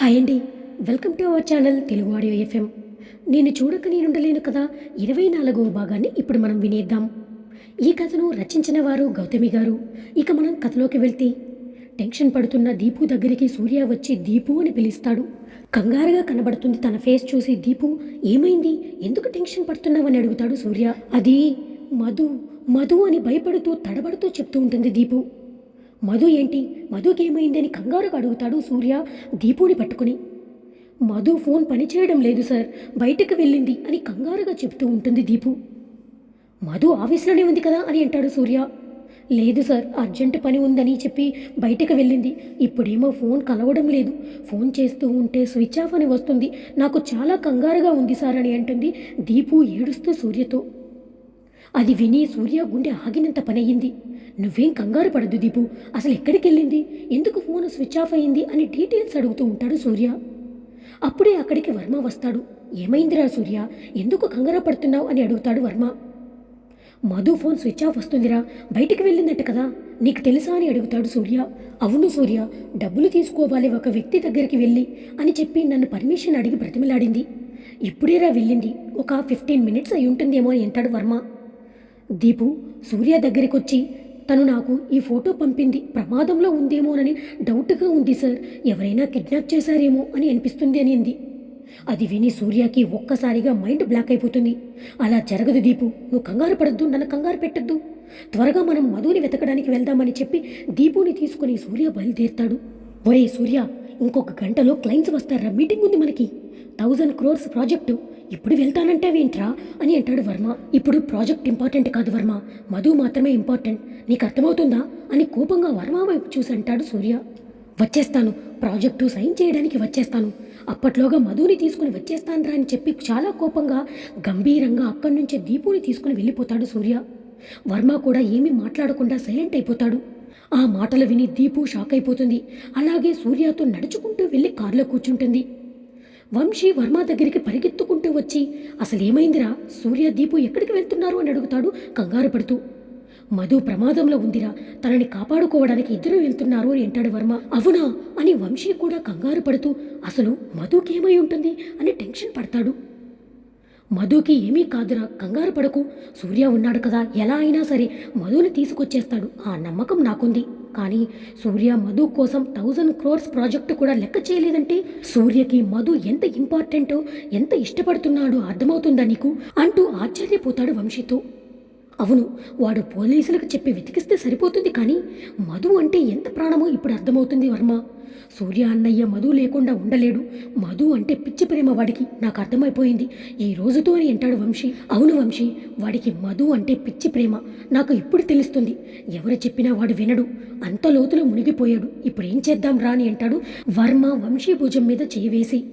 Hi అండి. Welcome to our channel Telugu audio FM. నేను చూడక నేనుండలేను కదా ఇరవై నాలుగవ భాగాన్ని ఇప్పుడు మనం వినేద్దాం. ఈ కథను రచించిన వారు గౌతమి గారు. ఇక మనం కథలోకి వెళ్తే టెన్షన్ పడుతున్న దీపు దగ్గరికి సూర్య వచ్చి దీపు అని పిలుస్తాడు. కంగారుగా కనబడుతుంది తన ఫేస్ చూసి దీపు ఏమైంది? ఎందుకు టెన్షన్ పడుతున్నావని అడుగుతాడు సూర్య. అది మధు మధు అని భయపడుతూ తడబడుతూ చెప్తూ ఉంటుంది దీపు. మధు ఏంటి? మధుకేమైందని కంగారుగా అడుగుతాడు సూర్య దీపుని పట్టుకుని. మధు ఫోన్ పనిచేయడం లేదు సార్ బయటకు వెళ్ళింది అని కంగారుగా చెప్తూ ఉంటుంది దీపు. మధు ఆఫీస్లోనే ఉంది కదా అని అంటాడు సూర్య. లేదు సార్ అర్జెంటు పని ఉందని చెప్పి బయటకు వెళ్ళింది. ఇప్పుడేమో ఫోన్ కలవడం లేదు. ఫోన్ చేస్తూ ఉంటే స్విచ్ ఆఫ్ అని వస్తుంది. నాకు చాలా కంగారుగా ఉంది సార్ అని అంటుంది దీపు ఏడుస్తూ సూర్యతో. అది విని సూర్య గుండె ఆగినంత పనయ్యింది నువ్వేం కంగారు పడద్దు దీపు. అసలు ఎక్కడికి వెళ్ళింది ఎందుకు ఫోన్ స్విచ్ ఆఫ్ అయ్యింది అని డీటెయిల్స్ అడుగుతూ ఉంటాడు సూర్య. అప్పుడే అక్కడికి వర్మ వస్తాడు. ఏమైందిరా సూర్య? ఎందుకు కంగారు పడుతున్నావు అని అడుగుతాడు Varma. Madhu phone switch off వస్తుందిరా. బయటికి వెళ్ళిందట కదా? నీకు తెలుసా అని అడుగుతాడు సూర్య. అవును సూర్య డబ్బులు తీసుకోవాలి ఒక వ్యక్తి దగ్గరికి వెళ్ళి అని చెప్పి నన్ను పర్మిషన్ అడిగి బ్రతిమలాడింది. ఇప్పుడేరా వెళ్ళింది? ఒక ఫిఫ్టీన్ మినిట్స్ అయి ఉంటుందేమో అని అంటాడు వర్మ. దీపు సూర్య దగ్గరికి వచ్చి తను నాకు ఈ ఫోటో పంపింది. ప్రమాదంలో ఉందేమోనని డౌట్గా ఉంది సార్. ఎవరైనా కిడ్నాప్ చేశారేమో అని అనిపిస్తుంది అనింది అది. విని సూర్యకి ఒక్కసారిగా మైండ్ బ్లాక్ అయిపోతుంది. అలా జరగదు దీపు. నువ్వు కంగారు పడద్దు నన్ను కంగారు పెట్టద్దు. త్వరగా మనం మధుని వెతకడానికి వెళ్దామని చెప్పి దీపుని తీసుకుని సూర్య బయలుదేరుతాడు. ఒరే సూర్య ఇంకొక గంటలో క్లయింట్స్ వస్తారా? మీటింగ్ ఉంది మనకి. Thousand crores project. ఇప్పుడు వెళ్తానంటే ఏంట్రా అని అంటాడు వర్మ. ఇప్పుడు ప్రాజెక్ట్ ఇంపార్టెంట్ కాదు వర్మ. మధు మాత్రమే ఇంపార్టెంట్. నీకు అర్థమవుతుందా? అని కోపంగా వర్మ వైపు చూసి అంటాడు సూర్య. వచ్చేస్తాను. ప్రాజెక్టు సైన్ చేయడానికి వచ్చేస్తాను. అప్పట్లోగా మధుని తీసుకుని వచ్చేస్తానురా అని చెప్పి చాలా కోపంగా గంభీరంగా అక్కడి నుంచే దీపుని తీసుకుని వెళ్ళిపోతాడు సూర్య. వర్మ కూడా ఏమీ మాట్లాడకుండా సైలెంట్ అయిపోతాడు. ఆ మాటలు విని దీపు షాక్ అయిపోతుంది. అలాగే సూర్యతో నడుచుకుంటూ వెళ్ళి కారులో కూర్చుంటుంది. వంశీ వర్మ దగ్గరికి పరిగెత్తుకుంటూ వచ్చి అసలేమైందిరా సూర్య దీపు ఎక్కడికి వెళ్తున్నారు? అని అడుగుతాడు కంగారు పడుతూ. మధు ప్రమాదంలో ఉందిరా. తనని కాపాడుకోవడానికి ఇద్దరు వెళ్తున్నారు అని అంటాడు వర్మ. అవునా? అని వంశీ కూడా కంగారు పడుతూ అసలు మధుకేమై ఉంటుంది? అని టెన్షన్ పడతాడు. మధుకి ఏమీ కాదురా. కంగారు పడకు. సూర్య ఉన్నాడు కదా. ఎలా అయినా సరే మధుని తీసుకొచ్చేస్తాడు. ఆ నమ్మకం నాకుంది. కానీ సూర్య మధు కోసం థౌజండ్ క్రోర్స్ ప్రాజెక్టు కూడా లెక్క చేయలేదంటే సూర్యకి మధు ఎంత ఇంపార్టెంటో ఎంత ఇష్టపడుతున్నాడో అర్థమవుతుందా నీకు? అంటూ ఆశ్చర్యపోతాడు వంశీతో. అవును వాడు పోలీసులకు చెప్పి వెతికిస్తే సరిపోతుంది కానీ మధు అంటే ఎంత ప్రాణమో ఇప్పుడు అర్థమవుతుంది వర్మ. సూర్య అన్నయ్య మధు లేకుండా ఉండలేడు. మధు అంటే పిచ్చి ప్రేమ వాడికి నాకు అర్థమైపోయింది. ఈ రోజుతో అని అంటాడు వంశీ. అవును వంశీ వాడికి మధు అంటే పిచ్చి ప్రేమ. నాకు ఇప్పుడు తెలుస్తుంది. ఎవరు చెప్పినా వాడు వినడు. అంత లోతులో మునిగిపోయాడు. ఇప్పుడు ఏం చేద్దాం రా అని అంటాడు వర్మ వంశీ భుజం మీద చేయివేసి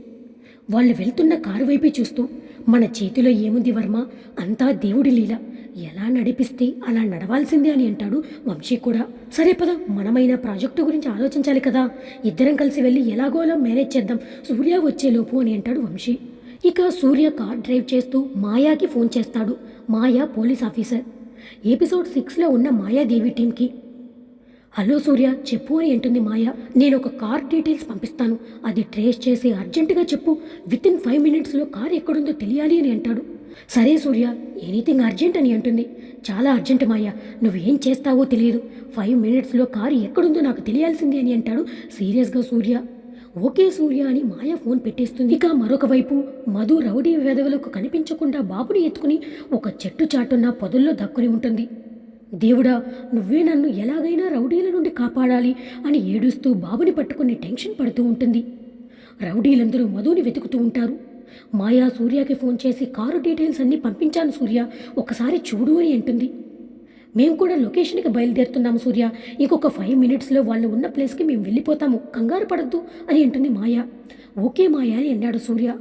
వాళ్ళు వెళ్తున్న కారు వైపే చూస్తూ మన చేతిలో ఏముంది వర్మ? అంతా దేవుడి లీల. ఎలా నడిపిస్తే అలా నడవాల్సిందే అని అంటాడు వంశీ కూడా. సరే పద మనమైన ప్రాజెక్టు గురించి ఆలోచించాలి కదా. ఇద్దరం కలిసి వెళ్ళి ఎలాగోలా మేనేజ్ చేద్దాం సూర్య వచ్చేలోపు అని అంటాడు వంశీ. ఇక సూర్య కార్ డ్రైవ్ చేస్తూ మాయాకి ఫోన్ చేస్తాడు మాయా పోలీస్ ఆఫీసర్. ఎపిసోడ్ సిక్స్లో ఉన్న మాయాదేవి టీంకి హలో సూర్య చెప్పు అని అంటుంది మాయ. నేను ఒక కార్ డీటెయిల్స్ పంపిస్తాను అది ట్రేస్ చేసి అర్జెంటుగా చెప్పు. విత్ ఇన్ ఫైవ్ మినిట్స్లో కార్ ఎక్కడుందో తెలియాలి అని అంటాడు. సరే సూర్య ఎనీథింగ్ అర్జెంట్ అని అంటుంది. చాలా అర్జెంట్ మాయా నువ్వేం చేస్తావో తెలియదు. ఫైవ్ మినిట్స్లో కారు ఎక్కడుందో నాకు తెలియాల్సింది అని అంటాడు సీరియస్గా సూర్య. ఓకే సూర్య అని మాయ ఫోన్ పెట్టేస్తుంది. ఇక మరొక వైపు మధు రౌడీ వెధవలకు కనిపించకుండా బాబుని ఎత్తుకుని ఒక చెట్టు చాటున్న పొదల్లో దక్కుని ఉంటుంది. దేవుడా నువ్వే నన్ను ఎలాగైనా రౌడీల నుండి కాపాడాలి అని ఏడుస్తూ బాబుని పట్టుకుని టెన్షన్ పడుతూ ఉంటుంది. రౌడీలందరూ మధుని వెతుకుతూ ఉంటారు. మాయా సూర్యకి ఫోన్ చేసి కారు డీటెయిల్స్ అన్నీ పంపించాను సూర్య. ఒకసారి చూడు అని అంటుంది. మేము కూడా లొకేషన్కి బయలుదేరుతున్నాము సూర్య. ఇంకొక ఫైవ్ మినిట్స్లో వాళ్ళు ఉన్న ప్లేస్కి మేము వెళ్ళిపోతాము కంగారు పడద్దు అని అంటుంది మాయా. ఓకే మాయా అని అన్నాడు సూర్య.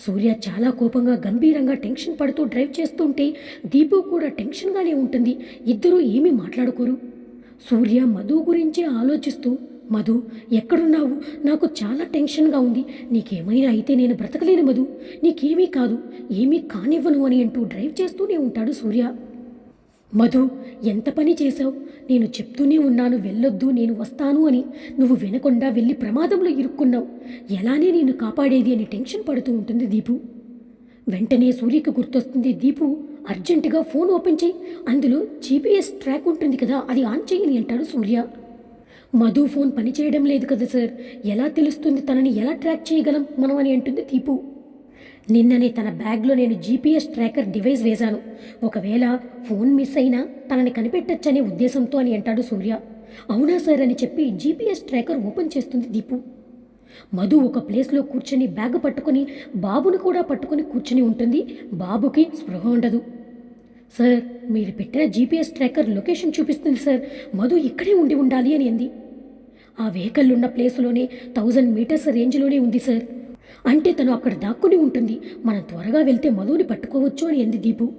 సూర్య చాలా కోపంగా గంభీరంగా టెన్షన్ పడుతూ డ్రైవ్ చేస్తుంటే దీపు కూడా టెన్షన్గానే ఉంటుంది. ఇద్దరూ ఏమీ మాట్లాడుకోరు. సూర్య మధు గురించే ఆలోచిస్తూ మధు ఎక్కడున్నావు? నాకు చాలా టెన్షన్గా ఉంది. నీకేమైనా అయితే నేను బ్రతకలేను మధు. నీకేమీ కాదు. ఏమీ కానివ్వను అని అంటూ డ్రైవ్ చేస్తూనే ఉంటాడు సూర్య. మధు ఎంత పని చేశావు? నేను చెప్తూనే ఉన్నాను వెళ్ళొద్దు నేను వస్తాను అని. నువ్వు వినకుండా వెళ్ళి ప్రమాదంలో ఇరుక్కున్నావు. ఎలానే నేను కాపాడేది అని టెన్షన్ పడుతూ ఉంటుంది దీపు. వెంటనే సూర్యకు గుర్తొస్తుంది దీపు అర్జెంటుగా ఫోన్ ఓపెన్ చేయి. అందులో జీపీఎస్ ట్రాక్ ఉంటుంది కదా అది ఆన్ చేయని అంటాడు సూర్య. మధు ఫోన్ పనిచేయడం లేదు కదా సార్. ఎలా తెలుస్తుంది తనని ఎలా ట్రాక్ చేయగలం మనం అని అంటుంది దీపు. నిన్ననే తన బ్యాగ్లో నేను జీపీఎస్ ట్రాకర్ డివైస్ వేశాను. ఒకవేళ ఫోన్ మిస్ అయినా తనని కనిపెట్టచ్చనే ఉద్దేశంతో అని అంటాడు సూర్య. అవునా సార్ అని చెప్పి జీపీఎస్ ట్రాకర్ ఓపెన్ చేస్తుంది దీపు. మధు ఒక ప్లేస్లో కూర్చొని బ్యాగ్ పట్టుకొని బాబును కూడా పట్టుకొని కూర్చొని ఉంటుంది. బాబుకి స్పృహ ఉండదు. సార్ మీరు పెట్టిన జీపీఎస్ ట్రాకర్ లొకేషన్ చూపిస్తుంది సార్. మధు ఇక్కడే ఉండి ఉండాలి అని అంది. ఆ వెహికల్ ఉన్న ప్లేస్లోనే థౌజండ్ మీటర్స్ రేంజ్లోనే ఉంది సార్. అంటే తను అక్కడ దాక్కుని ఉంటుంది. మనం త్వరగా వెళ్తే మధుని పట్టుకోవచ్చు అని అంది దీపు.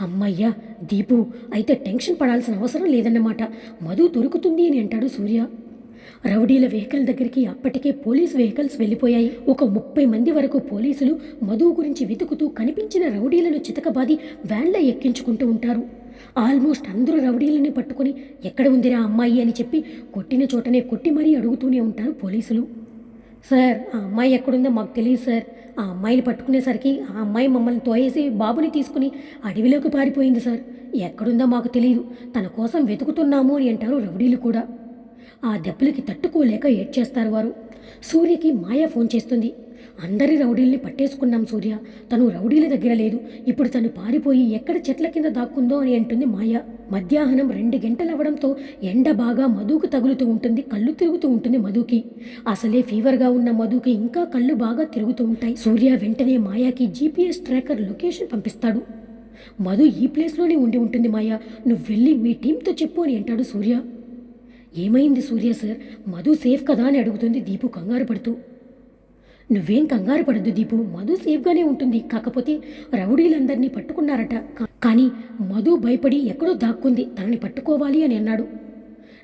అమ్మయ్యా దీపు అయితే టెన్షన్ పడాల్సిన అవసరం లేదన్నమాట. మధు దొరుకుతుంది అని అంటాడు సూర్య. రౌడీల వెహికల్ దగ్గరికి అప్పటికే పోలీస్ వెహికల్స్ వెళ్ళిపోయాయి. ఒక ముప్పై మంది వరకు పోలీసులు మధు గురించి వెతుకుతూ కనిపించిన రౌడీలను చితకబాది వ్యాన్లో ఎక్కించుకుంటూ ఉంటారు. ఆల్మోస్ట్ అందరూ రౌడీలని పట్టుకొని ఎక్కడ ఉందిరా అమ్మాయి? అని చెప్పి కొట్టిన చోటనే కొట్టి మరీ అడుగుతూనే ఉంటారు పోలీసులు. సార్ ఆ అమ్మాయి ఎక్కడుందో మాకు తెలియదు సార్. ఆ అమ్మాయిని పట్టుకునేసరికి ఆ అమ్మాయి మమ్మల్ని తోయేసి బాబుని తీసుకుని అడవిలోకి పారిపోయింది సార్. ఎక్కడుందో మాకు తెలియదు. తన కోసం వెతుకుతున్నాము అని అంటారు రౌడీలు కూడా. ఆ దెబ్బలకి తట్టుకోలేక ఏడ్చేస్తారు వారు. సూర్యకి మాయ ఫోన్ చేస్తుంది. అందరి రౌడీల్ని పట్టేసుకున్నాం సూర్య. తను రౌడీల దగ్గర లేదు. ఇప్పుడు తను పారిపోయి ఎక్కడ చెట్ల కింద దాక్కుందో అని అంటుంది మాయ. మధ్యాహ్నం రెండు గంటలు అవ్వడంతో ఎండ బాగా మధుకు తగులుతూ ఉంటుంది కళ్ళు తిరుగుతూ ఉంటుంది మధుకి. అసలే ఫీవర్గా ఉన్న మధుకి ఇంకా కళ్ళు బాగా తిరుగుతూ ఉంటాయి. సూర్య వెంటనే మాయాకి జీపీఎస్ ట్రాకర్ లొకేషన్ పంపిస్తాడు. మధు ఈ ప్లేస్లోనే ఉండి ఉంటుంది మాయా. నువ్వు వెళ్ళి మీ టీంతో చెప్పు అని అంటాడు సూర్య. ఏమైంది సూర్య సార్? మధు సేఫ్ కదా అని అడుగుతుంది దీపు కంగారు పడుతూ. నువ్వేం కంగారు పడద్దు దీపు మధు సేఫ్గానే ఉంటుంది. కాకపోతే రౌడీలందరినీ పట్టుకున్నారట. కానీ మధు భయపడి ఎక్కడో దాక్కుంది. తనని పట్టుకోవాలి అని అన్నాడు.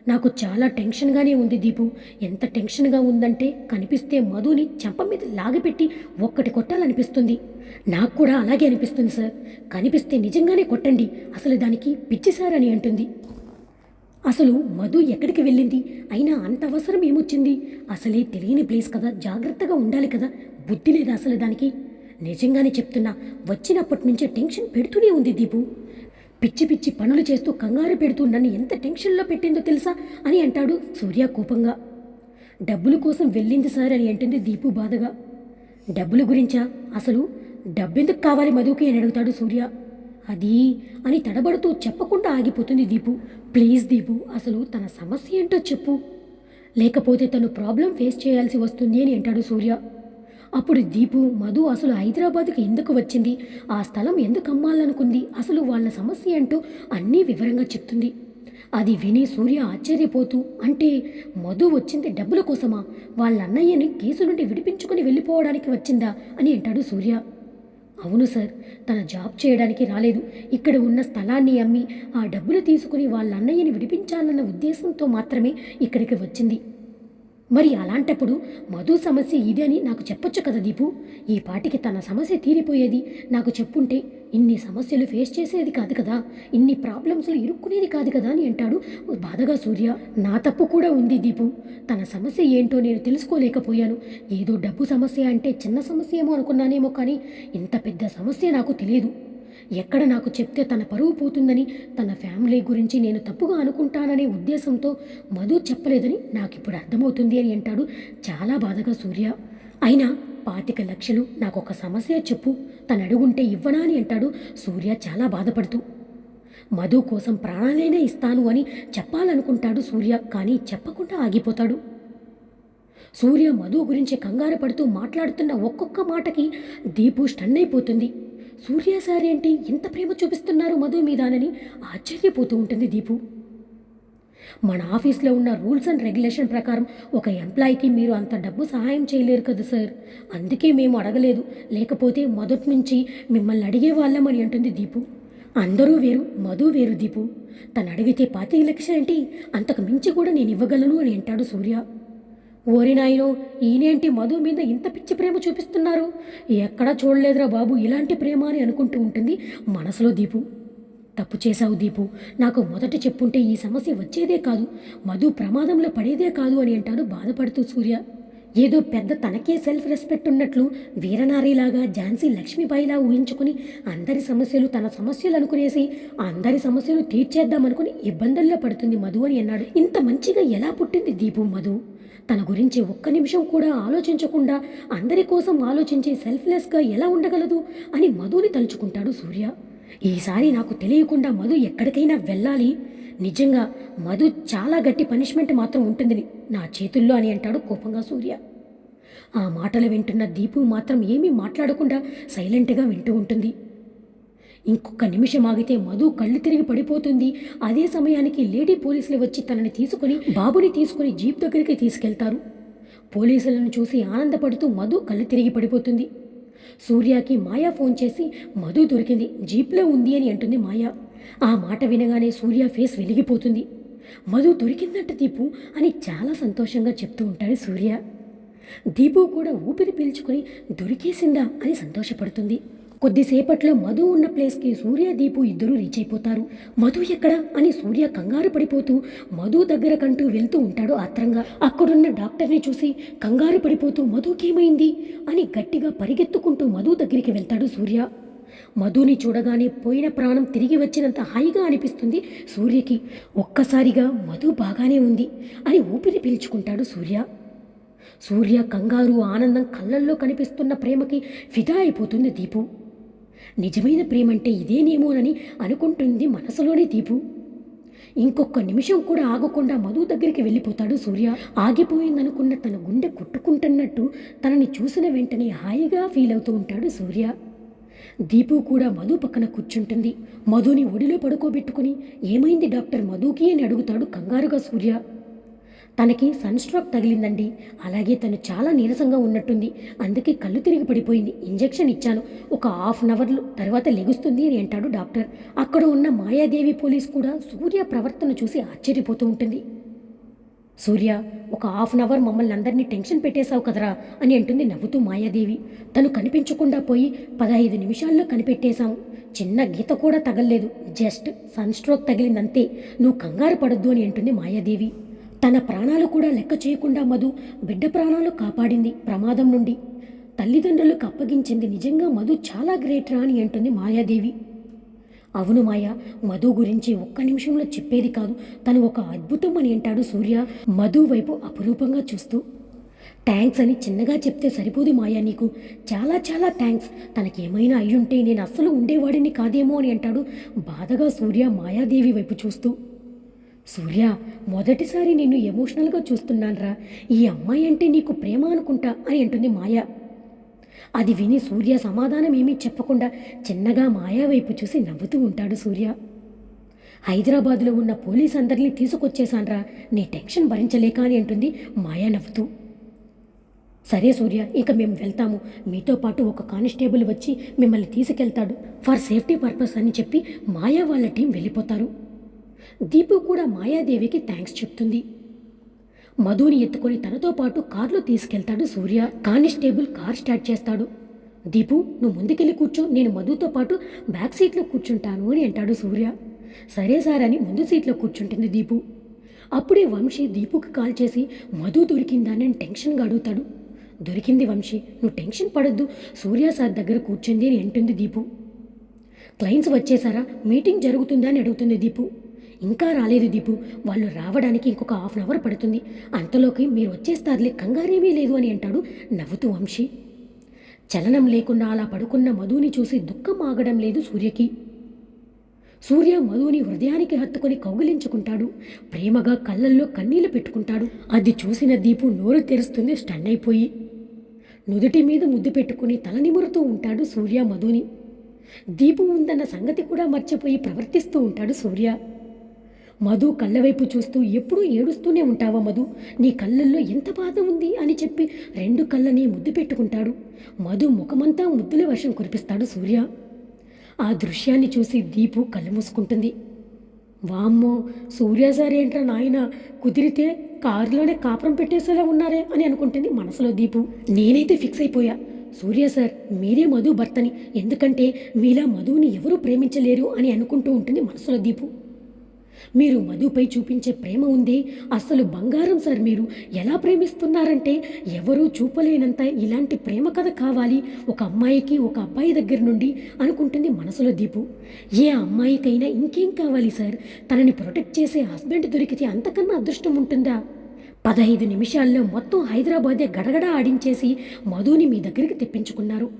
నాకు చాలా టెన్షన్గానే ఉంది దీపు. ఎంత టెన్షన్గా ఉందంటే కనిపిస్తే మధుని చెంప మీద లాగిపెట్టి ఒక్కటి కొట్టాలనిపిస్తుంది. నాకు కూడా అలాగే అనిపిస్తుంది సార్. కనిపిస్తే నిజంగానే కొట్టండి. అసలు దానికి పిచ్చి సార్ అని అంటుంది. అసలు మధు ఎక్కడికి వెళ్ళింది? అయినా అంత అవసరం ఏమొచ్చింది? అసలే తెలియని ప్లేస్ కదా జాగ్రత్తగా ఉండాలి కదా బుద్ధి లేదా అసలు దానికి? నిజంగానే చెప్తున్నా వచ్చినప్పటి నుంచి టెన్షన్ పెడుతూనే ఉంది దీపు. పిచ్చి పిచ్చి పనులు చేస్తూ కంగారు పెడుతూ నన్ను ఎంత టెన్షన్లో పెట్టిందో తెలుసా అని అంటాడు సూర్య కోపంగా. డబ్బుల కోసం వెళ్ళింది సార్ అని అంటుంది దీపు బాధగా. డబ్బుల గురించా? అసలు డబ్బెందుకు కావాలి మధుకి అని అడుగుతాడు సూర్య. అది అని తడబడుతూ చెప్పకుండా ఆగిపోతుంది దీపు. ప్లీజ్ దీపు అసలు తన సమస్య ఏంటో చెప్పు. లేకపోతే తను ప్రాబ్లం ఫేస్ చేయాల్సి వస్తుంది అని అంటాడు సూర్య. అప్పుడు దీపు మధు అసలు హైదరాబాద్కి ఎందుకు వచ్చింది? ఆ స్థలం ఎందుకు అమ్మాలనుకుంది? అసలు వాళ్ళ సమస్య ఏంటో అన్నీ వివరంగా చెప్తుంది. అది విని సూర్య ఆశ్చర్యపోతూ అంటే మధు వచ్చింది డబ్బుల కోసమా? వాళ్ళ అన్నయ్యని కేసు నుండి విడిపించుకుని వెళ్ళిపోవడానికి వచ్చిందా? అని అంటాడు సూర్య. అవును సార్ తన జాబ్ చేయడానికి రాలేదు. ఇక్కడ ఉన్న స్థలాన్ని అమ్మి ఆ డబ్బులు తీసుకుని వాళ్ళ అన్నయ్యని విడిపించాలన్న ఉద్దేశంతో మాత్రమే ఇక్కడికి వచ్చింది. మరి అలాంటప్పుడు మధు సమస్య ఇది అని నాకు చెప్పొచ్చు కదా దీపు? ఈ పాటికి తన సమస్య తీరిపోయేది. నాకు చెప్పుంటే ఇన్ని సమస్యలు ఫేస్ చేసేది కాదు కదా. ఇన్ని ప్రాబ్లమ్స్లు ఇరుక్కునేది కాదు కదా అని అంటాడు బాధగా సూర్య. నా తప్పు కూడా ఉంది దీపు. తన సమస్య ఏంటో నేను తెలుసుకోలేకపోయాను. ఏదో డబ్బు సమస్య అంటే చిన్న సమస్య ఏమో అనుకున్నానేమో కానీ ఇంత పెద్ద సమస్య నాకు తెలియదు. ఎక్కడ నాకు చెప్తే తన పరువు పోతుందని తన ఫ్యామిలీ గురించి నేను తప్పుగా అనుకుంటాననే ఉద్దేశంతో మధు చెప్పలేదని నాకు ఇప్పుడు అర్థమవుతుంది అని అంటాడు చాలా బాధగా సూర్య. అయినా పాతిక లక్షలు నాకు ఒక సమస్య చెప్పు తను అడుగుంటే ఇవ్వనా అని అంటాడు సూర్య చాలా బాధపడుతూ. మధు కోసం ప్రాణాలైనా ఇస్తాను అని చెప్పాలనుకుంటాడు సూర్య కానీ చెప్పకుండా ఆగిపోతాడు. సూర్య మధు గురించి కంగారు పడుతూ మాట్లాడుతున్న ఒక్కొక్క మాటకి దీపు స్టన్ అయిపోతుంది సూర్య సార్ అంటే ఎంత ప్రేమ చూపిస్తున్నారు మధు మీదానని ఆశ్చర్యపోతూ ఉంటుంది దీపు. మన ఆఫీస్లో ఉన్న రూల్స్ అండ్ రెగ్యులేషన్ ప్రకారం ఒక ఎంప్లాయీకి మీరు అంత డబ్బు సహాయం చేయలేరు కదా సార్? అందుకే మేము అడగలేదు. లేకపోతే మొదటి నుంచి మిమ్మల్ని అడిగే వాళ్ళమని అంటుంది దీపు. అందరూ వేరు మధు వేరు దీపు. తను అడిగితే పాతి లక్ష ఏంటి అంతకు మించి కూడా నేను ఇవ్వగలను అని అంటాడు సూర్య. ఓరి నాయనో ఈయనేంటి మధు మీద ఇంత పిచ్చి ప్రేమ చూపిస్తున్నారు? ఎక్కడా చూడలేదురా బాబు ఇలాంటి ప్రేమ అని అనుకుంటూ ఉంటుంది మనసులో దీపు. తప్పు చేశావు దీపు. నాకు మొదట చెప్పుంటే ఈ సమస్య వచ్చేదే కాదు మధు ప్రమాదంలో పడేదే కాదు అని అంటాడు బాధపడుతూ సూర్య. ఏదో పెద్ద తనకే సెల్ఫ్ రెస్పెక్ట్ ఉన్నట్లు వీరనారిలాగా ఝాన్సీ లక్ష్మీబాయిలా ఊహించుకుని అందరి సమస్యలు తన సమస్యలు అనుకునేసి అందరి సమస్యలు తీర్చేద్దామనుకుని ఇబ్బందుల్లో పడుతుంది మధు అని అన్నాడు. ఇంత మంచిగా ఎలా పుట్టింది దీపు మధు? తన గురించి ఒక్క నిమిషం కూడా ఆలోచించకుండా అందరి కోసం ఆలోచించే సెల్ఫ్లెస్గా ఎలా ఉండగలదు అని మధుని తలుచుకుంటాడు సూర్య. ఈసారి నాకు తెలియకుండా మధు ఎక్కడికైనా వెళ్ళాలి. నిజంగా మధు చాలా గట్టి పనిష్మెంట్ మాత్రం ఉంటుంది నా చేతుల్లో అని అంటాడు కోపంగా సూర్య. ఆ మాటలు వింటున్న దీపు మాత్రం ఏమీ మాట్లాడకుండా సైలెంట్గా వింటూ ఉంటుంది. ఇంకొక నిమిషం ఆగితే మధు కళ్ళు తిరిగి పడిపోతుంది. అదే సమయానికి లేడీ పోలీసులు వచ్చి తనని తీసుకుని బాబుని తీసుకుని జీప్ దగ్గరికి తీసుకెళ్తారు. పోలీసులను చూసి ఆనందపడుతూ మధు కళ్ళు తిరిగి పడిపోతుంది. సూర్యకి మాయా ఫోన్ చేసి మధు దొరికింది జీప్లో ఉంది అని అంటుంది మాయా. ఆ మాట వినగానే సూర్య ఫేస్ వెలిగిపోతుంది. మధు దొరికిందంట దీపు అని చాలా సంతోషంగా చెప్తూ ఉంటాడు సూర్య. దీపు కూడా ఊపిరి పీల్చుకుని దొరికేసిందా అని సంతోషపడుతుంది. కొద్దిసేపట్లో మధు ఉన్న ప్లేస్కి సూర్య దీపు ఇద్దరూ రీచ్ అయిపోతారు మధు ఎక్కడ అని సూర్య కంగారు పడిపోతూ మధు దగ్గర కంటూ వెళ్తూ ఉంటాడు ఆత్రంగా. అక్కడున్న డాక్టర్ని చూసి కంగారు పడిపోతూ మధుకేమైంది? అని గట్టిగా పరిగెత్తుకుంటూ మధు దగ్గరికి వెళ్తాడు సూర్య. మధుని చూడగానే పోయిన ప్రాణం తిరిగి వచ్చినంత హాయిగా అనిపిస్తుంది సూర్యకి. ఒక్కసారిగా మధు బాగానే ఉంది అని ఊపిరి పీల్చుకుంటాడు సూర్య. సూర్య కంగారు ఆనందం కళ్ళల్లో కనిపిస్తున్న ప్రేమకి ఫిదా అయిపోతుంది దీపు. నిజమైన ప్రేమంటే ఇదేనేమోనని అనుకుంటుంది మనసులోనే దీపు. ఇంకొక నిమిషం కూడా ఆగకుండా మధు దగ్గరికి వెళ్ళిపోతాడు సూర్య. ఆగిపోయిందనుకున్న తన గుండె కొట్టుకుంటున్నట్టు తనని చూసిన వెంటనే హాయిగా ఫీల్ అవుతూ ఉంటాడు సూర్య. దీపు కూడా మధు పక్కన కూర్చుంటుంది. మధుని ఒడిలో పడుకోబెట్టుకుని ఏమైంది డాక్టర్ మధుకి? అని అడుగుతాడు కంగారుగా సూర్య. తనకి సన్ స్ట్రోక్ తగిలిందండి. అలాగే తను చాలా నీరసంగా ఉన్నట్టుంది. అందుకే కళ్ళు తిరిగి పడిపోయింది. ఇంజెక్షన్ ఇచ్చాను. ఒక హాఫ్ అన్ అవర్లో తర్వాత లెగుస్తుంది అని అంటాడు డాక్టర్. అక్కడ ఉన్న మాయాదేవి పోలీస్ కూడా సూర్య ప్రవర్తన చూసి ఆశ్చర్యపోతూ ఉంటుంది. సూర్య ఒక హాఫ్ అన్ అవర్ మమ్మల్ని అందరినీ టెన్షన్ పెట్టేశావు కదరా అని అంటుంది నవ్వుతూ మాయాదేవి. తను కనిపించకుండా పోయి పదహైదు నిమిషాల్లో కనిపెట్టేశాం. చిన్న గీత కూడా తగలలేదు. జస్ట్ సన్ స్ట్రోక్ తగిలిందంతే. నువ్వు కంగారు పడద్దు అని అంటుంది మాయాదేవి. తన ప్రాణాలు కూడా లెక్క చేయకుండా మధు బిడ్డ ప్రాణాలు కాపాడింది ప్రమాదం నుండి. తల్లిదండ్రులకు అప్పగించింది నిజంగా మధు చాలా గ్రేట్ రా అని అంటుంది మాయాదేవి. అవును మాయ మధు గురించి ఒక్క నిమిషంలో చెప్పేది కాదు. తను ఒక అద్భుతం అని అంటాడు సూర్య మధు వైపు అపురూపంగా చూస్తూ. థ్యాంక్స్ అని చిన్నగా చెప్తే సరిపోదు మాయా నీకు. చాలా చాలా థ్యాంక్స్ తనకేమైనా అయ్యుంటే నేను అస్సలు ఉండేవాడిని కాదేమో అని అంటాడు బాధగా సూర్య మాయాదేవి వైపు చూస్తూ. సూర్య మొదటిసారి నిన్ను ఎమోషనల్గా చూస్తున్నానరా. ఈ అమ్మాయి అంటే నీకు ప్రేమ అనుకుంటా అని అంటుంది మాయ. అది విని సూర్య సమాధానం ఏమీ చెప్పకుండా చిన్నగా మాయా వైపు చూసి నవ్వుతూ ఉంటాడు సూర్య. హైదరాబాదులో ఉన్న పోలీస్ అందరినీ తీసుకొచ్చేశాన్రా. నీ టెన్షన్ భరించలేక అని అంటుంది మాయా నవ్వుతూ. సరే సూర్య ఇక మేము వెళ్తాము. మీతో పాటు ఒక కానిస్టేబుల్ వచ్చి మిమ్మల్ని తీసుకెళ్తాడు. ఫర్ సేఫ్టీ పర్పస్ అని చెప్పి మాయా వాళ్ళ టీం వెళ్ళిపోతారు. దీపు కూడా మాయాదేవికి థ్యాంక్స్ చెప్తుంది. మధుని ఎత్తుకొని తనతో పాటు కారులో తీసుకెళ్తాడు సూర్య. కానిస్టేబుల్ కార్ స్టార్ట్ చేస్తాడు. దీపు నువ్వు ముందుకెళ్ళి కూర్చో నేను మధుతో పాటు బ్యాక్ సీట్లో కూర్చుంటాను అని అంటాడు సూర్య. సరే సార్ అని ముందు సీట్లో కూర్చుంటుంది దీపు. అప్పుడే వంశీ దీపుకి కాల్ చేసి మధు దొరికిందా అని టెన్షన్గా అడుగుతాడు. దొరికింది వంశీ నువ్వు టెన్షన్ పడొద్దు సూర్య సార్ దగ్గర కూర్చుంది అని అంటుంది దీపు. క్లయింట్స్ వచ్చేసారా? మీటింగ్ జరుగుతుందా అని అడుగుతుంది దీపు. ఇంకా రాలేదు దీపు. వాళ్ళు రావడానికి ఇంకొక హాఫ్ అన్ అవర్ పడుతుంది. అంతలోకి మీరు వచ్చేస్తారులే కంగారేమీ లేదు అని అంటాడు నవ్వుతూ వంశీ. చలనం లేకుండా అలా పడుకున్న మధుని చూసి దుఃఖం ఆగడం లేదు సూర్యకి. సూర్య మధుని హృదయానికి హత్తుకొని కౌగిలించుకుంటాడు. ప్రేమగా కళ్ళల్లో కన్నీళ్ళు పెట్టుకుంటాడు. అది చూసిన దీపు నోరు తెరుస్తుంది స్టన్ అయిపోయి. నుదుటి మీద ముద్దు పెట్టుకుని తల నిమురుతూ ఉంటాడు సూర్య మధుని. దీపు ఉందన్న సంగతి కూడా మర్చిపోయి ప్రవర్తిస్తూ ఉంటాడు సూర్య. మధు కళ్ళవైపు చూస్తూ ఎప్పుడూ ఏడుస్తూనే ఉంటావా మధు? నీ కళ్ళల్లో ఎంత బాధ ఉంది అని చెప్పి రెండు కళ్ళని ముద్దు పెట్టుకుంటాడు. మధు ముఖమంతా ముద్దుల వర్షం కురిపిస్తాడు సూర్య. ఆ దృశ్యాన్ని చూసి దీపు కళ్ళు మూసుకుంటుంది. వామ్మో సూర్య సార్ ఏంట్రా నాయన? కుదిరితే కారులోనే కాపురం పెట్టేసేలా ఉన్నారే అని అనుకుంటుంది మనసులో దీపు. నేనైతే ఫిక్స్ అయిపోయా. సూర్య సార్ మీరే మధు భర్తని. ఎందుకంటే మీలా మధుని ఎవరూ ప్రేమించలేరు అని అనుకుంటూ ఉంటుంది మనసులో దీపు. మీరు మధుపై చూపించే ప్రేమ ఉంది అసలు బంగారం సార్ మీరు. ఎలా ప్రేమిస్తున్నారంటే ఎవరూ చూపలేనంత ఇలాంటి ప్రేమ కథ కావాలి ఒక అమ్మాయికి ఒక అబ్బాయి దగ్గర నుండి అనుకుంటుంది మనసులో దీపు. ఏ అమ్మాయికైనా ఇంకేం కావాలి సార్? తనని ప్రొటెక్ట్ చేసే హస్బెండ్ దొరికితే అంతకన్నా అదృష్టం ఉంటుందా? పదహైదు నిమిషాల్లో మొత్తం హైదరాబాదే గడగడ ఆడించేసి మధుని మీ దగ్గరికి తెప్పించుకున్నారు.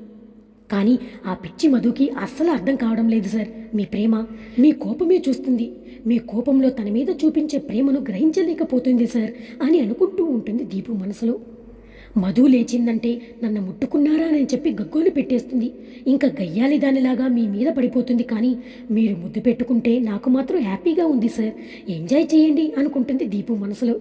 కానీ ఆ పిచ్చి మధుకి అస్సలు అర్థం కావడం లేదు సార్. మీ ప్రేమ మీ కోపమే చూస్తుంది. మీ కోపంలో తన మీద చూపించే ప్రేమను గ్రహించలేకపోతుంది సార్ అని అనుకుంటూ ఉంటుంది దీపు మనసులో. మధు లేచిందంటే నన్ను ముట్టుకున్నారా అని చెప్పి గగ్గోలు పెట్టేస్తుంది. ఇంకా గయ్యాలి దానిలాగా మీ మీద పడిపోతుంది కానీ మీరు ముద్దు పెట్టుకుంటే నాకు మాత్రం హ్యాపీగా ఉంది సార్. ఎంజాయ్ చేయండి అనుకుంటుంది దీపు మనసులో.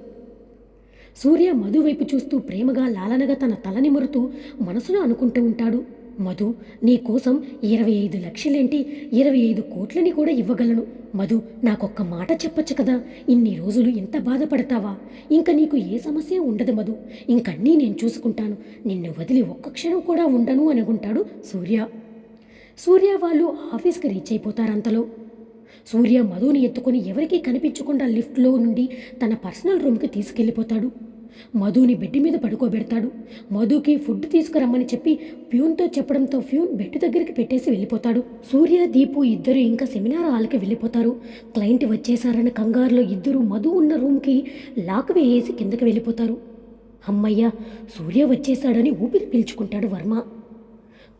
సూర్య మధు వైపు చూస్తూ ప్రేమగా లాలనగా తన తల నిమురుతూ మనసులో అనుకుంటూ ఉంటాడు. మధు నీ కోసం ఇరవై ఐదు లక్షలేంటి? ఇరవై ఐదు కోట్లని కూడా ఇవ్వగలను. మధు నాకొక్క మాట చెప్పొచ్చు కదా? ఇన్ని రోజులు ఎంత బాధపడతావా? ఇంకా నీకు ఏ సమస్య ఉండదు మధు. ఇంకన్నీ నేను చూసుకుంటాను. నిన్ను వదిలి ఒక్క క్షణం కూడా ఉండను అనుకుంటాడు సూర్య. సూర్య వాళ్ళు ఆఫీస్కి రీచ్ అయిపోతారు అంతలో. సూర్య మధుని ఎత్తుకొని ఎవరికీ కనిపించకుండా లిఫ్ట్లో నుండి తన పర్సనల్ రూమ్కి తీసుకెళ్ళిపోతాడు. మధుని బెడ్ మీద పడుకోబెడతాడు. మధుకి ఫుడ్ తీసుకురమ్మని చెప్పి ప్యూన్తో చెప్పడంతో ప్యూన్ బెడ్ దగ్గరికి పెట్టేసి వెళ్ళిపోతాడు. సూర్య దీపు ఇద్దరు ఇంకా సెమినార్ హాల్కి వెళ్ళిపోతారు. క్లయింట్ వచ్చేసారన్న కంగారులో ఇద్దరు మధు ఉన్న రూమ్కి లాక్ వేసి కిందకి వెళ్ళిపోతారు. అమ్మయ్య సూర్య వచ్చేసాడని ఊపిరి పీల్చుకుంటాడు వర్మ.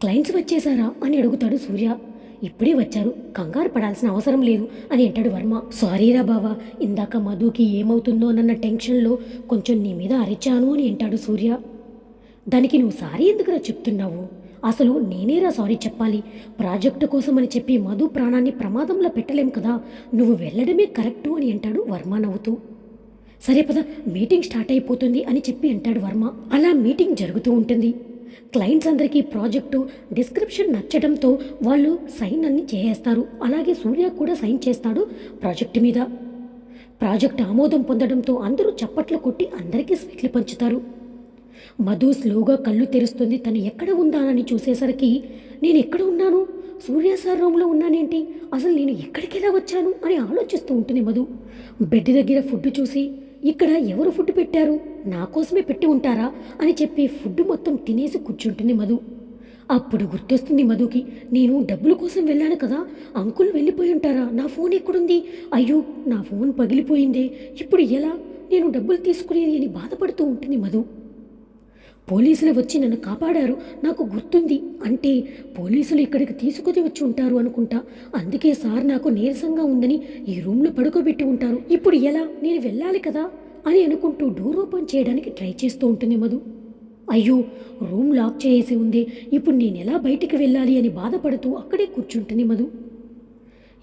క్లయింట్స్ వచ్చేసారా అని అడుగుతాడు సూర్య. ఇప్పుడే వచ్చారు. కంగారు పడాల్సిన అవసరం లేదు అని అంటాడు వర్మ. సారీరా బావా ఇందాక మధుకి ఏమవుతుందో అన్న టెన్షన్లో కొంచెం నీ మీద అరిచాను అని అంటాడు సూర్య. దానికి నువ్వు సారీ ఎందుకురా చెప్తున్నావు? అసలు నేనేరా సారీ చెప్పాలి? ప్రాజెక్టు కోసం అని చెప్పి మధు ప్రాణాన్ని ప్రమాదంలో పెట్టలేం కదా నువ్వు వెళ్ళడమే కరెక్టు అని అంటాడు వర్మ నవ్వుతూ. సరే పద మీటింగ్ స్టార్ట్ అయిపోతుంది అని చెప్పి అంటాడు వర్మ. అలా మీటింగ్ జరుగుతూ ఉంటుంది. క్లయింట్స్ అందరికీ ప్రాజెక్టు డిస్క్రిప్షన్ నచ్చడంతో వాళ్ళు సైన్ అన్ని చేసేస్తారు. అలాగే సూర్య కూడా సైన్ చేస్తాడు ప్రాజెక్టు మీద. ప్రాజెక్ట్ ఆమోదం పొందడంతో అందరూ చప్పట్లు కొట్టి అందరికీ స్వీట్లు పంచుతారు. మధు స్లోగా కళ్ళు తెరుస్తుంది తను ఎక్కడ ఉందానని చూసేసరికి నేను ఎక్కడ ఉన్నాను? సూర్య సార్ రూమ్లో ఉన్నానేంటి? అసలు నేను ఎక్కడికి ఎలా వచ్చాను? అని ఆలోచిస్తూ ఉంటుంది మధు. బెడ్ దగ్గర ఫుడ్ చూసి ఇక్కడ ఎవరు ఫుడ్ పెట్టారు? నా కోసమే పెట్టి ఉంటారా? అని చెప్పి ఫుడ్ మొత్తం తినేసి కూర్చుంటుంది మధు. అప్పుడు గుర్తొస్తుంది మధుకి నేను డబ్బుల కోసం వెళ్ళాను కదా అంకుల్ వెళ్ళిపోయి ఉంటారా? నా ఫోన్ ఎక్కడుంది? అయ్యో నా ఫోన్ పగిలిపోయిందే. ఇప్పుడు ఎలా? నేను డబ్బులు తీసుకునేది అని బాధపడుతూ ఉంటుంది మధు. పోలీసులు వచ్చి నన్ను కాపాడారు. నాకు గుర్తుంది. అంటే పోలీసులు ఇక్కడికి తీసుకుని వచ్చి ఉంటారు అనుకుంటా. అందుకే సార్ నాకు నీరసంగా ఉందని ఈ రూమ్లో పడుకోబెట్టి ఉంటారు. ఇప్పుడు ఎలా? నేను వెళ్ళాలి కదా? అని అనుకుంటూ డోర్ ఓపెన్ చేయడానికి ట్రై చేస్తూ ఉంటుంది మధు. అయ్యో రూమ్ లాక్ చేసి ఉంది. ఇప్పుడు నేను ఎలా బయటికి వెళ్ళాలి అని బాధపడుతూ అక్కడే కూర్చుంటుంది మధు.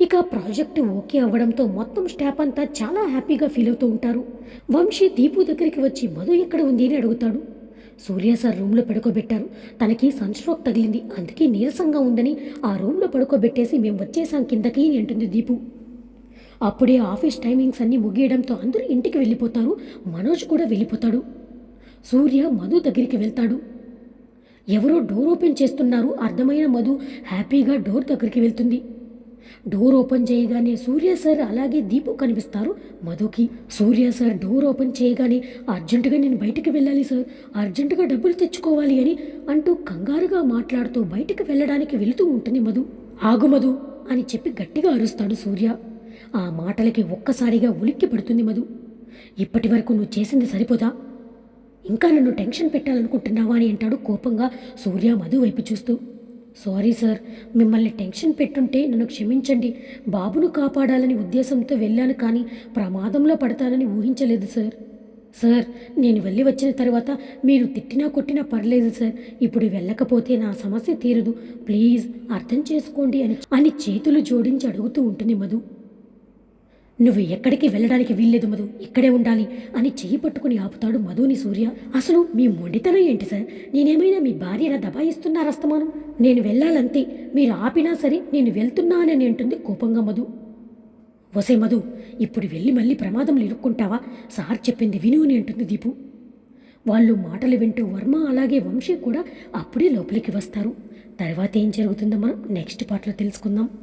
ఇక ప్రాజెక్టు ఓకే అవ్వడంతో మొత్తం స్టాఫ్ అంతా చాలా హ్యాపీగా ఫీల్ అవుతూ ఉంటారు. వంశీ దీపు దగ్గరికి వచ్చి మధు ఎక్కడ ఉంది? అని అడుగుతాడు. సూర్య సార్ రూమ్లో పడుకోబెట్టారు. తనకి సన్ స్ట్రోక్ తగిలింది. అందుకే నీరసంగా ఉందని ఆ రూమ్లో పడుకోబెట్టేసి మేము వచ్చేసాం కిందకి అంటుంది దీపు. అప్పుడే ఆఫీస్ టైమింగ్స్ అన్నీ ముగియడంతో అందరూ ఇంటికి వెళ్ళిపోతారు. మనోజ్ కూడా వెళ్ళిపోతాడు. సూర్య మధు దగ్గరికి వెళ్తాడు. ఎవరో డోర్ ఓపెన్ చేస్తున్నారు. అర్థమైన మధు హ్యాపీగా డోర్ దగ్గరికి వెళ్తుంది. డోర్ ఓపెన్ చేయగానే సూర్య సార్ అలాగే దీపు కనిపిస్తారు. మధుకి సూర్య సార్ డోర్ ఓపెన్ చేయగానే అర్జెంటుగా నేను బయటికి వెళ్ళాలి సార్. అర్జెంటుగా డబ్బులు తెచ్చుకోవాలి అని అంటూ కంగారుగా మాట్లాడుతూ బయటికి వెళ్ళడానికి వెళుతూ ఉంటుంది మధు. ఆగు మధు అని చెప్పి గట్టిగా అరుస్తాడు సూర్య. ఆ మాటలకి ఒక్కసారిగా ఉలిక్కి పడుతుంది మధు. ఇప్పటి వరకు నువ్వు చేసింది సరిపోదా? ఇంకా నన్ను టెన్షన్ పెట్టాలనుకుంటున్నావా అని అంటాడు కోపంగా సూర్య మధు వైపు చూస్తూ. సారీ సార్ మిమ్మల్ని టెన్షన్ పెట్టుంటే నన్ను క్షమించండి. బాబును కాపాడాలని ఉద్దేశంతో వెళ్ళాను కానీ ప్రమాదంలో పడతానని ఊహించలేదు సార్. సార్ నేను వెళ్ళి వచ్చిన తర్వాత మీరు తిట్టినా కొట్టినా పర్లేదు సార్. ఇప్పుడు వెళ్ళకపోతే నా సమస్య తీరదు. ప్లీజ్ అర్థం చేసుకోండి అని అని చేతులు జోడించి అడుగుతూ ఉంటుంది మధు. నువ్వు ఎక్కడికి వెళ్ళడానికి వీల్లేదు మధు. ఇక్కడే ఉండాలి అని చెయ్యి పట్టుకుని ఆపుతాడు మధుని సూర్య. అసలు మీ మొండితనం ఏంటి సార్? నేనేమైనా మీ భార్యన దబాయిస్తున్నారా అస్తమానం నేను వెళ్ళాలంతే. మీరు ఆపినా సరే నేను వెళ్తున్నానని అంటుంది కోపంగా మధు. వసే మధు ఇప్పుడు వెళ్ళి మళ్ళీ ప్రమాదంలో ఇరుక్కుంటావా సార్ చెప్పింది విను అని అంటుంది దీపు. వాళ్ళు మాటలు వింటూ వర్మ అలాగే వంశీ కూడా అప్పుడే లోపలికి వస్తారు. తర్వాత ఏం జరుగుతుందో మనం నెక్స్ట్ పార్ట్లో తెలుసుకుందాం.